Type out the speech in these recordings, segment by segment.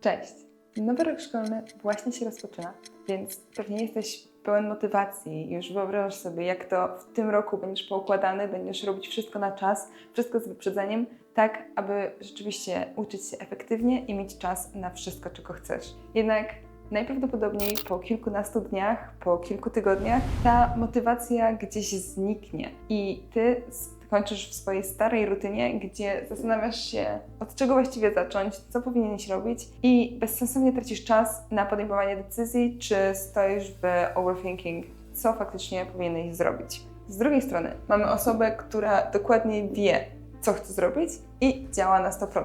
Cześć! Nowy rok szkolny właśnie się rozpoczyna, więc pewnie jesteś pełen motywacji. Już wyobrażasz sobie, jak to w tym roku będziesz poukładany, będziesz robić wszystko na czas, wszystko z wyprzedzeniem, tak aby rzeczywiście uczyć się efektywnie i mieć czas na wszystko, czego chcesz. Jednak najprawdopodobniej po kilkunastu dniach, po kilku tygodniach ta motywacja gdzieś zniknie i ty kończysz w swojej starej rutynie, gdzie zastanawiasz się, od czego właściwie zacząć, co powinieneś robić i bezsensownie tracisz czas na podejmowanie decyzji, czy stoisz w overthinking, co faktycznie powinieneś zrobić. Z drugiej strony mamy osobę, która dokładnie wie, co chce zrobić i działa na 100%.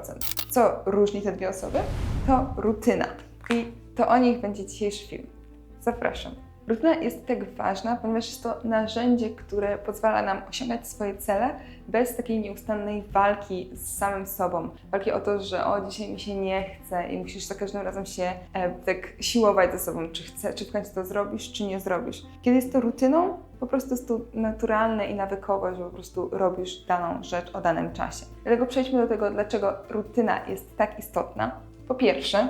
Co różni te dwie osoby? To rutyna. I to o nich będzie dzisiejszy film. Zapraszam. Rutyna jest tak ważna, ponieważ jest to narzędzie, które pozwala nam osiągać swoje cele bez takiej nieustannej walki z samym sobą. Walki o to, że o dzisiaj mi się nie chce i musisz za każdym razem się e, tak siłować ze sobą, czy, chce, czy w końcu to zrobisz, czy nie zrobisz. Kiedy jest to rutyną, po prostu jest to naturalne i nawykowe, że po prostu robisz daną rzecz o danym czasie. Dlatego przejdźmy do tego, dlaczego rutyna jest tak istotna. Po pierwsze,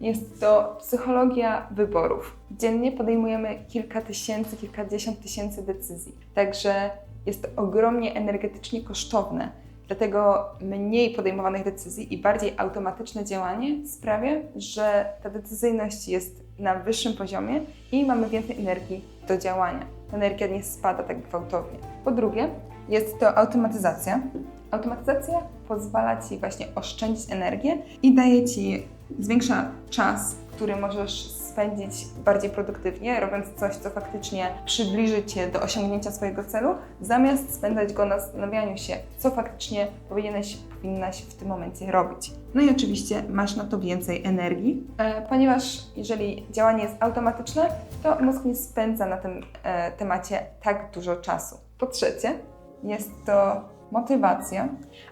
jest to psychologia wyborów. Dziennie podejmujemy kilka tysięcy, kilkadziesiąt tysięcy decyzji. Także jest to ogromnie energetycznie kosztowne. Dlatego mniej podejmowanych decyzji i bardziej automatyczne działanie sprawia, że ta decyzyjność jest na wyższym poziomie i mamy więcej energii do działania. Energia nie spada tak gwałtownie. Po drugie, jest to automatyzacja. Automatyzacja pozwala Ci właśnie oszczędzić energię i daje Ci zwiększa czas, który możesz spędzić bardziej produktywnie, robiąc coś, co faktycznie przybliży Cię do osiągnięcia swojego celu, zamiast spędzać go na zastanawianiu się, co faktycznie powinieneś, powinnaś w tym momencie robić. No i oczywiście masz na to więcej energii, e, ponieważ jeżeli działanie jest automatyczne, to mózg nie spędza na tym e, temacie tak dużo czasu. Po trzecie, jest to motywacja,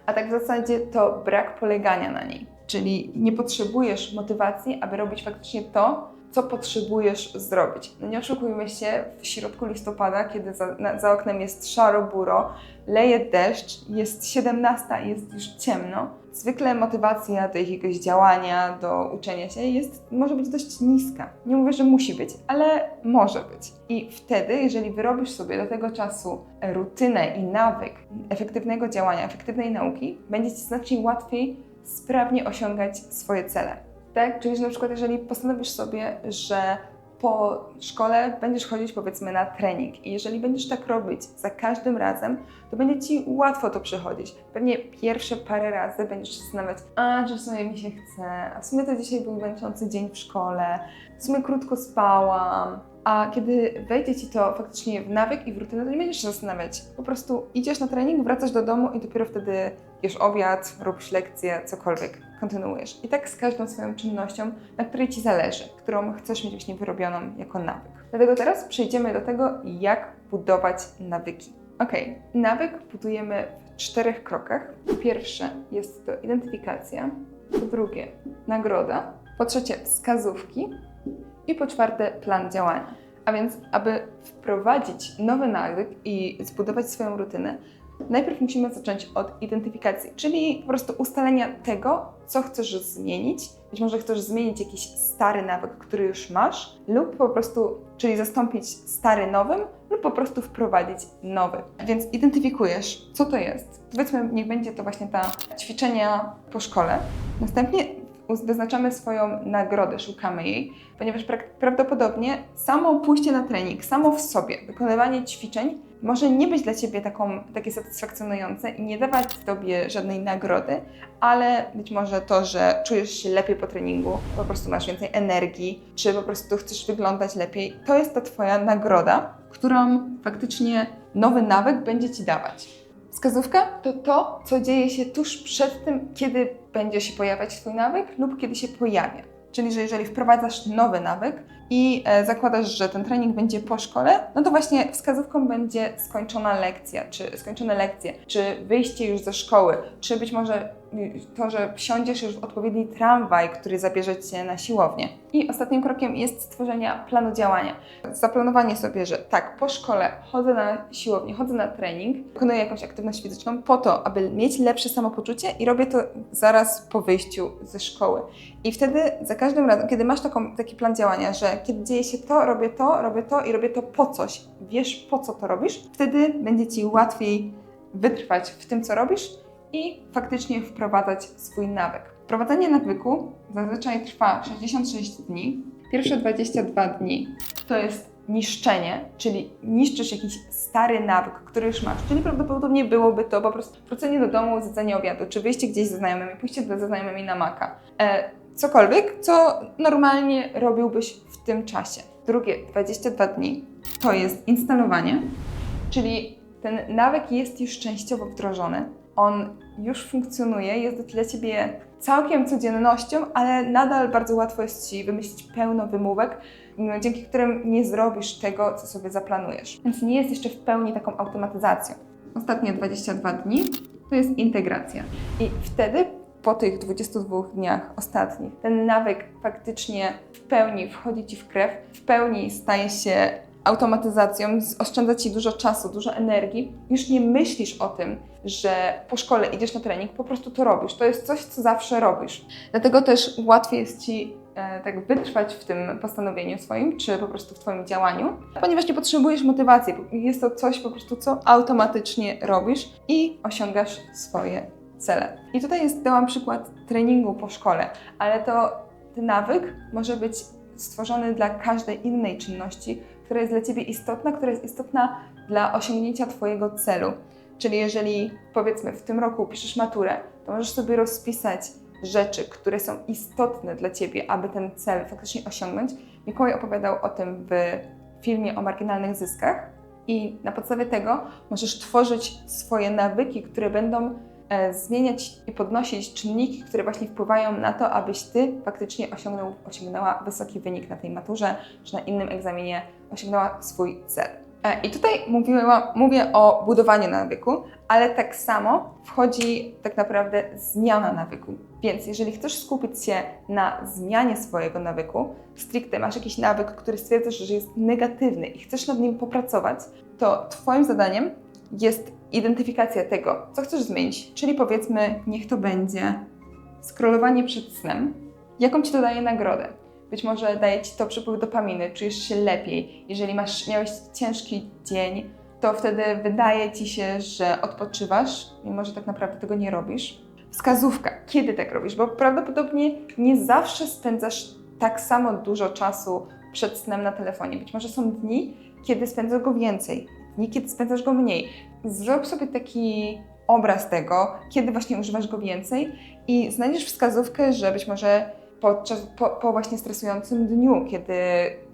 a tak w zasadzie to brak polegania na niej. Czyli nie potrzebujesz motywacji, aby robić faktycznie to, co potrzebujesz zrobić. No nie oszukujmy się, w środku listopada, kiedy za, na, za oknem jest szaro-buro, leje deszcz, jest 17 i jest już ciemno, zwykle motywacja do jakiegoś działania, do uczenia się jest, może być dość niska. Nie mówię, że musi być, ale może być. I wtedy, jeżeli wyrobisz sobie do tego czasu rutynę i nawyk efektywnego działania, efektywnej nauki, będzie Ci znacznie łatwiej sprawnie osiągać swoje cele. Tak? Czyli, że na przykład, jeżeli postanowisz sobie, że po szkole będziesz chodzić powiedzmy na trening. I jeżeli będziesz tak robić za każdym razem, to będzie Ci łatwo to przechodzić. Pewnie pierwsze parę razy będziesz się zastanawiać, a czy w sumie mi się chce, a w sumie to dzisiaj był męczący dzień w szkole, w sumie krótko spałam, a kiedy wejdzie ci to faktycznie w nawyk i w rutynę, to nie będziesz się zastanawiać. Po prostu idziesz na trening, wracasz do domu i dopiero wtedy jesz obiad, robisz lekcję, cokolwiek, kontynuujesz. I tak z każdą swoją czynnością, na której ci zależy, którą chcesz mieć właśnie wyrobioną jako nawyk. Dlatego teraz przejdziemy do tego, jak budować nawyki. Ok, nawyk budujemy w czterech krokach. Pierwsze jest to identyfikacja, po drugie nagroda, po trzecie wskazówki, i po czwarte, plan działania. A więc, aby wprowadzić nowy nawyk i zbudować swoją rutynę, najpierw musimy zacząć od identyfikacji, czyli po prostu ustalenia tego, co chcesz zmienić. Być może chcesz zmienić jakiś stary nawyk, który już masz, lub po prostu, czyli zastąpić stary nowym, lub po prostu wprowadzić nowy. Więc identyfikujesz, co to jest. Powiedzmy, niech będzie to właśnie ta ćwiczenia po szkole. Następnie wyznaczamy swoją nagrodę, szukamy jej, ponieważ prawdopodobnie samo pójście na trening, samo w sobie, wykonywanie ćwiczeń może nie być dla Ciebie taką, takie satysfakcjonujące i nie dawać Tobie żadnej nagrody, ale być może to, że czujesz się lepiej po treningu, po prostu masz więcej energii, czy po prostu chcesz wyglądać lepiej, to jest ta Twoja nagroda, którą faktycznie nowy nawyk będzie Ci dawać. Wskazówka to to, co dzieje się tuż przed tym, kiedy będzie się pojawiać Twój nawyk lub kiedy się pojawia. Czyli, że jeżeli wprowadzasz nowy nawyk i e, zakładasz, że ten trening będzie po szkole, no to właśnie wskazówką będzie skończona lekcja, czy skończone lekcje, czy wyjście już ze szkoły, czy być może to, że wsiądziesz już w odpowiedni tramwaj, który zabierze cię na siłownię. I ostatnim krokiem jest stworzenie planu działania. Zaplanowanie sobie, że tak, po szkole chodzę na siłownię, chodzę na trening, wykonuję jakąś aktywność fizyczną po to, aby mieć lepsze samopoczucie i robię to zaraz po wyjściu ze szkoły. I wtedy za każdym razem, kiedy masz taką, taki plan działania, że kiedy dzieje się to, robię to, robię to i robię to po coś, wiesz po co to robisz, wtedy będzie ci łatwiej wytrwać w tym, co robisz i faktycznie wprowadzać swój nawyk. Wprowadzenie nawyku zazwyczaj trwa 66 dni. Pierwsze 22 dni to jest niszczenie, czyli niszczysz jakiś stary nawyk, który już masz. Czyli prawdopodobnie byłoby to po prostu wrócenie do domu, zjedzenie obiadu, czy wyjście gdzieś ze znajomymi, pójście ze znajomymi na maka. E, cokolwiek, co normalnie robiłbyś w tym czasie. Drugie 22 dni to jest instalowanie, czyli ten nawyk jest już częściowo wdrożony. On już funkcjonuje, jest dla ciebie całkiem codziennością, ale nadal bardzo łatwo jest ci wymyślić pełno wymówek, no, dzięki którym nie zrobisz tego, co sobie zaplanujesz. Więc nie jest jeszcze w pełni taką automatyzacją. Ostatnie 22 dni to jest integracja. I wtedy po tych 22 dniach ostatnich ten nawyk faktycznie w pełni wchodzi ci w krew, w pełni staje się automatyzacją, oszczędza ci dużo czasu, dużo energii. Już nie myślisz o tym, że po szkole idziesz na trening, po prostu to robisz. To jest coś, co zawsze robisz. Dlatego też łatwiej jest ci e, tak wytrwać w tym postanowieniu swoim, czy po prostu w Twoim działaniu, ponieważ nie potrzebujesz motywacji. Jest to coś po prostu, co automatycznie robisz i osiągasz swoje cele. I tutaj jest, dałam przykład treningu po szkole, ale to ten nawyk może być stworzony dla każdej innej czynności, która jest dla Ciebie istotna, która jest istotna dla osiągnięcia Twojego celu. Czyli jeżeli powiedzmy w tym roku piszesz maturę, to możesz sobie rozpisać rzeczy, które są istotne dla Ciebie, aby ten cel faktycznie osiągnąć. Mikołaj opowiadał o tym w filmie o marginalnych zyskach i na podstawie tego możesz tworzyć swoje nawyki, które będą e, zmieniać i podnosić czynniki, które właśnie wpływają na to, abyś Ty faktycznie osiągnął, osiągnęła wysoki wynik na tej maturze czy na innym egzaminie, osiągnęła swój cel. E, I tutaj mówiłam, mówię o budowaniu nawyku, ale tak samo wchodzi tak naprawdę zmiana nawyku. Więc jeżeli chcesz skupić się na zmianie swojego nawyku, stricte masz jakiś nawyk, który stwierdzasz, że jest negatywny i chcesz nad nim popracować, to Twoim zadaniem jest identyfikacja tego, co chcesz zmienić. Czyli powiedzmy, niech to będzie scrollowanie przed snem. Jaką Ci to daje nagrodę? Być może daje Ci to przepływ dopaminy, czujesz się lepiej. Jeżeli masz, miałeś ciężki dzień, to wtedy wydaje Ci się, że odpoczywasz, mimo że tak naprawdę tego nie robisz. Wskazówka, kiedy tak robisz, bo prawdopodobnie nie zawsze spędzasz tak samo dużo czasu przed snem na telefonie. Być może są dni, kiedy spędzasz go więcej, dni, kiedy spędzasz go mniej. Zrób sobie taki obraz tego, kiedy właśnie używasz go więcej i znajdziesz wskazówkę, że być może podczas, po, po właśnie stresującym dniu, kiedy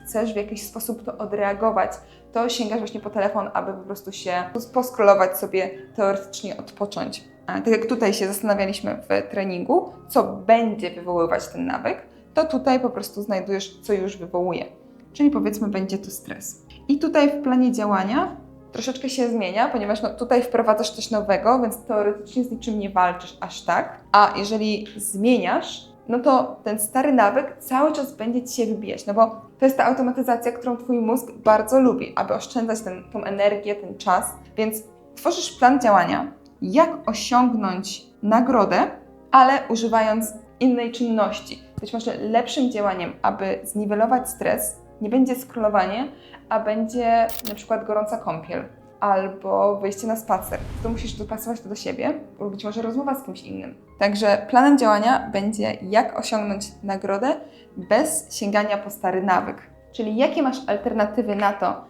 chcesz w jakiś sposób to odreagować, to sięgasz właśnie po telefon, aby po prostu się poskrolować sobie, teoretycznie odpocząć. A tak jak tutaj się zastanawialiśmy w treningu, co będzie wywoływać ten nawyk, to tutaj po prostu znajdujesz, co już wywołuje. Czyli powiedzmy, będzie to stres. I tutaj w planie działania troszeczkę się zmienia, ponieważ no, tutaj wprowadzasz coś nowego, więc teoretycznie z niczym nie walczysz aż tak. A jeżeli zmieniasz, no to ten stary nawyk cały czas będzie Ci się wybijać, no bo to jest ta automatyzacja, którą Twój mózg bardzo lubi, aby oszczędzać ten, tą energię, ten czas, więc tworzysz plan działania, jak osiągnąć nagrodę, ale używając innej czynności. Być może lepszym działaniem, aby zniwelować stres, nie będzie scrollowanie, a będzie na przykład gorąca kąpiel albo wyjście na spacer. To musisz dopasować to do siebie, lub być może rozmowa z kimś innym. Także planem działania będzie, jak osiągnąć nagrodę bez sięgania po stary nawyk. Czyli jakie masz alternatywy na to,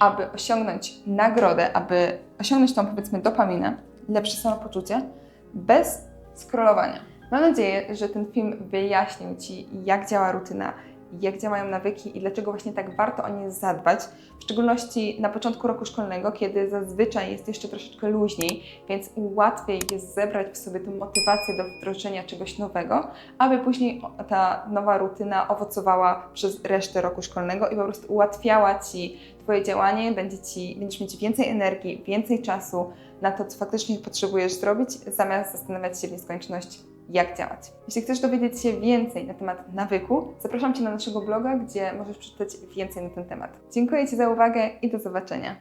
aby osiągnąć nagrodę, aby osiągnąć tą powiedzmy dopaminę, lepsze samopoczucie, bez scrollowania. Mam nadzieję, że ten film wyjaśnił Ci, jak działa rutyna, jak działają nawyki i dlaczego właśnie tak warto o nie zadbać, w szczególności na początku roku szkolnego, kiedy zazwyczaj jest jeszcze troszeczkę luźniej, więc łatwiej jest zebrać w sobie tę motywację do wdrożenia czegoś nowego, aby później ta nowa rutyna owocowała przez resztę roku szkolnego i po prostu ułatwiała Ci Twoje działanie będzie ci, będziesz mieć więcej energii, więcej czasu na to, co faktycznie potrzebujesz zrobić, zamiast zastanawiać się w nieskończoność, jak działać. Jeśli chcesz dowiedzieć się więcej na temat nawyku, zapraszam Cię na naszego bloga, gdzie możesz przeczytać więcej na ten temat. Dziękuję Ci za uwagę i do zobaczenia.